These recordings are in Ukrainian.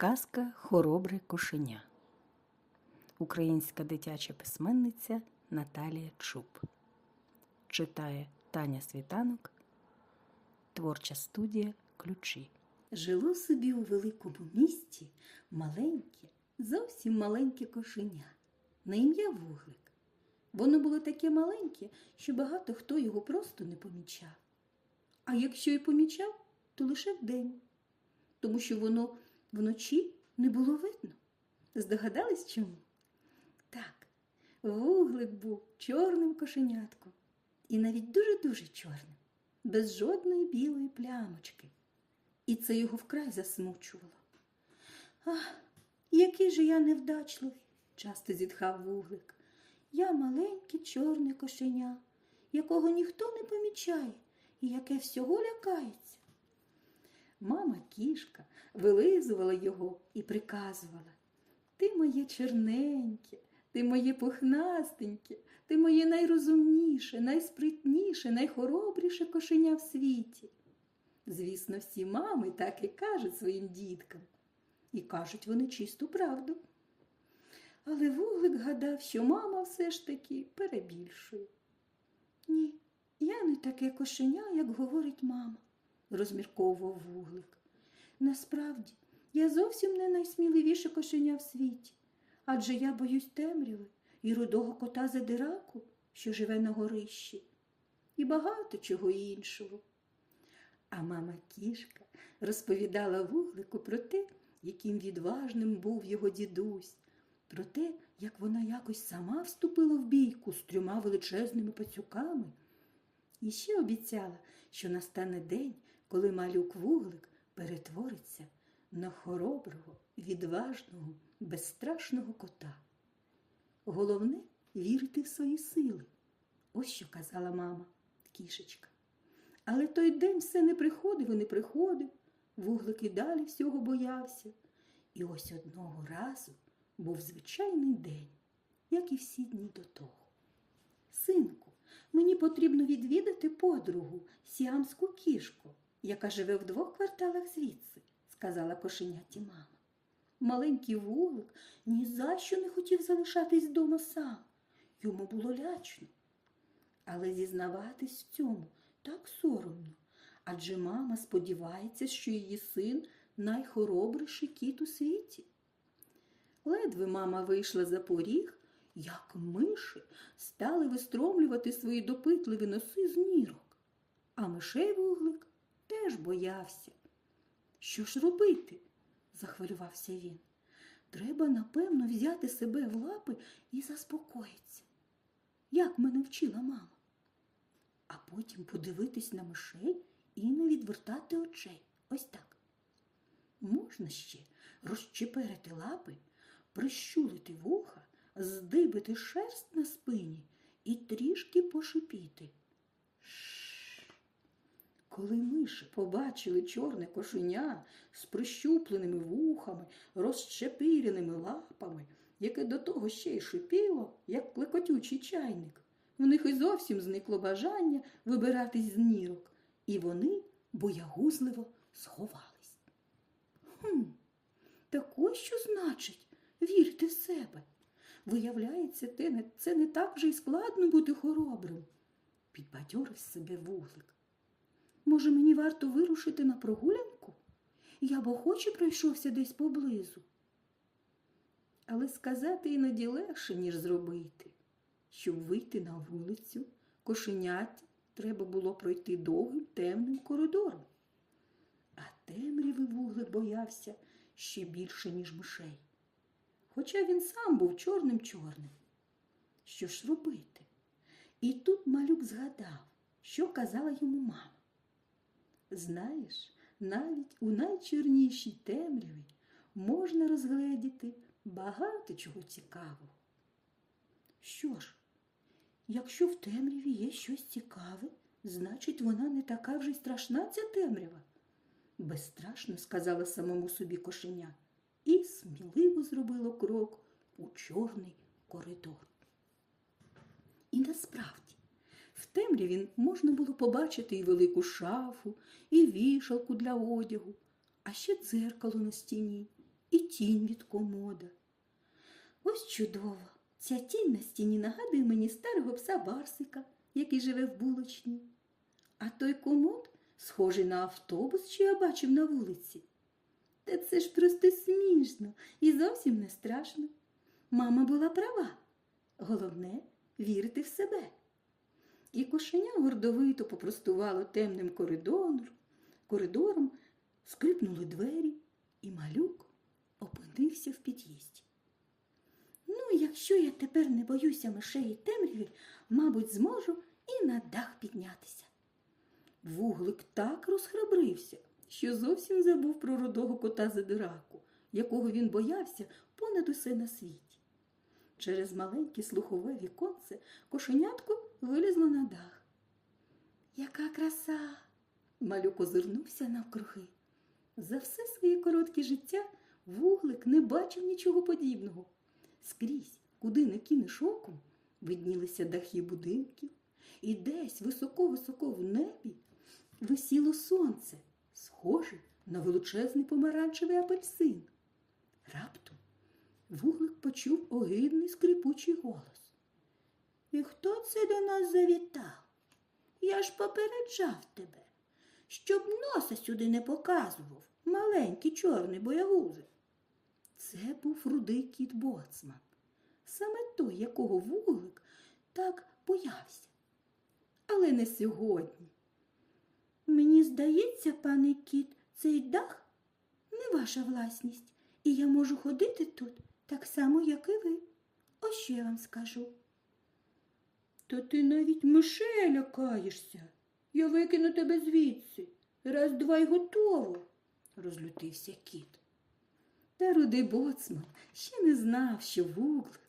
Казка Хоробре кошеня. Українська дитяча письменниця Наталія Чуб. Читає Таня Світанок. Творча студія Ключі. Жило собі у великому місті маленьке, зовсім маленьке кошеня на ім'я Вуглик. Воно було таке маленьке, що багато хто його просто не помічав. А якщо й помічав, то лише вдень, тому що воно вночі не було видно. Здогадались чому? Так, вуглик був чорним кошенятком, і навіть дуже-дуже чорним, без жодної білої плямочки. І це його вкрай засмучувало. Ах, який же я невдачливий, часто зітхав вуглик. Я маленьке чорне кошеня, якого ніхто не помічає і яке всього лякається. Мама кішка вилизувала його і приказувала Ти моє черненьке, ти моє пухнастеньке, ти моє найрозумніше, найспритніше, найхоробріше кошеня в світі. Звісно, всі мами так і кажуть своїм діткам. І кажуть вони чисту правду. Але вуглик гадав, що мама все ж таки перебільшує. Ні, я не таке кошеня, як говорить мама, розмірковував вуглик. Насправді, я зовсім не найсміливіше кошеня в світі, адже я боюсь темряви і рудого кота задираку, що живе на горищі, і багато чого іншого. А мама кішка розповідала вуглику про те, яким відважним був його дідусь, про те, як вона якось сама вступила в бійку з трьома величезними пацюками. І ще обіцяла, що настане день, коли малюк вуглик перетвориться на хороброго, відважного, безстрашного кота. Головне вірити в свої сили. Ось що казала мама кішечка. Але той день все не приходив і не приходив. Вуглик і далі всього боявся. І ось одного разу був звичайний день, як і всі дні до того. Синку, мені потрібно відвідати подругу, сіамську кішку, яка живе в двох кварталах звідси, сказала кошеняті мама. Маленький вуглик ні за що не хотів залишатись вдома сам. Йому було лячно. Але зізнаватись в цьому так соромно, адже мама сподівається, що її син найхоробріший кіт у світі. Ледве мама вийшла за поріг, як миші стали вистромлювати свої допитливі носи з нірок. А мишей вуглик теж боявся. Що ж робити? захвилювався він. Треба, напевно, взяти себе в лапи і заспокоїтися. Як мене вчила мама а потім подивитись на мишей і не відвертати очей. Ось так. Можна ще розчеперити лапи, прищулити вуха, здибити шерсть на спині і трішки пошипіти. Коли миші побачили чорне кошеня з прищупленими вухами, розчепиреними лапами, яке до того ще й шипіло, як клекотючий чайник, в них і зовсім зникло бажання вибиратись з нірок, і вони боягузливо сховались. Хм, так ось що значить вірити в себе. Виявляється, це не так вже й складно бути хоробрим, підбадьорив себе вуглик. Може, мені варто вирушити на прогулянку? Я б охоче пройшовся десь поблизу. Але сказати іноді легше, ніж зробити. Щоб вийти на вулицю, кошеняті треба було пройти довгим темним коридором. А темряви вуглик боявся ще більше, ніж мишей. Хоча він сам був чорним-чорним. Що ж робити? І тут малюк згадав, що казала йому мама. Знаєш, навіть у найчорнішій темряві можна розгледіти багато чого цікавого. Що ж, якщо в темряві є щось цікаве, значить, вона не така вже й страшна ця темрява. Безстрашно сказала самому собі кошеня і сміливо зробило крок у чорний коридор. І насправді, в темряві можна було побачити і велику шафу, і вішалку для одягу, а ще дзеркало на стіні, і тінь від комода. Ось чудово! Ця тінь на стіні нагадує мені старого пса Барсика, який живе в булочній. А той комод схожий на автобус, що я бачив на вулиці. Та це ж просто смішно і зовсім не страшно. Мама була права. Головне вірити в себе. І кошеня гордовито попростувало темним коридором, коридором, скрипнули двері, і малюк опинився в під'їзді. Ну, якщо я тепер не боюся мишей і темряві, мабуть, зможу і на дах піднятися. Вуглик так розхрабрився, що зовсім забув про рудого кота задираку, якого він боявся понад усе на світі. Через маленьке слухове віконце кошенятко вилізло на дах. Яка краса! Малюк озирнувся навкруги. За все своє коротке життя вуглик не бачив нічого подібного. Скрізь, куди не кинеш оком, виднілися дахи будинків, і десь високо-високо в небі висіло сонце, схоже на величезний помаранчевий апельсин. Раптом вуглик почув огидний скрипучий голос. І хто це до нас завітав? Я ж попереджав тебе, щоб носа сюди не показував, маленький чорний боягузи. Це був рудий кіт боцман, саме той, якого вуглик так боявся. Але не сьогодні. Мені здається, пане кіт, цей дах не ваша власність, і я можу ходити тут так само, як і ви. Ось що я вам скажу. То ти навіть мишей лякаєшся. Я викину тебе звідси. Раз, два й готово, розлютився кіт. Та рудий боцман ще не знав, що вуглик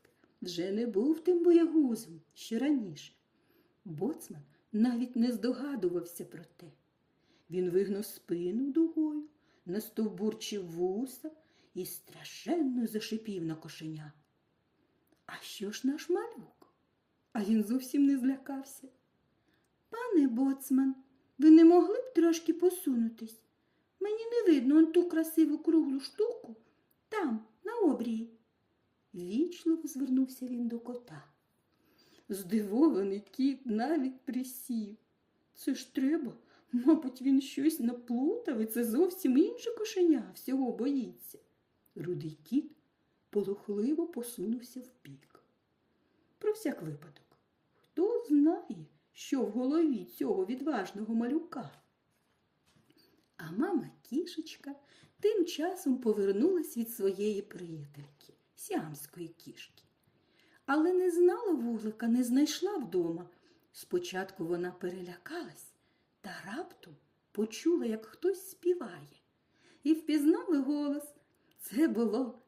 вже не був тим боягузом, що раніше. Боцман навіть не здогадувався про те. Він вигнув спину дугою, настовбурчив вуса і страшенно зашипів на кошеня. А що ж наш малюк? А він зовсім не злякався. Пане боцман, ви не могли б трошки посунутись? Мені не видно он ту красиву круглу штуку там, на обрії. Вічливо звернувся він до кота. Здивований кіт навіть присів. Це ж треба. Мабуть, він щось наплутав, і це зовсім інше кошеня всього боїться. Рудий кіт полохливо посунувся вбік. Про всяк випадок, хто знає, що в голові цього відважного малюка. А мама кішечка тим часом повернулась від своєї приятельки, сіамської кішки. Але не знала вуглика, не знайшла вдома. Спочатку вона перелякалась та раптом почула, як хтось співає, і впізнала голос. Це було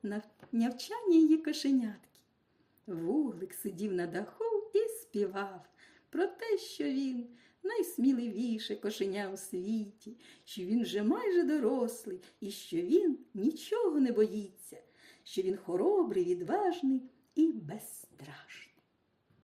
навчання її кошенятки. Вуглик сидів на даху і співав про те, що він найсміливіше кошеня у світі, що він вже майже дорослий і що він нічого не боїться, що він хоробрий, відважний і безстрашний.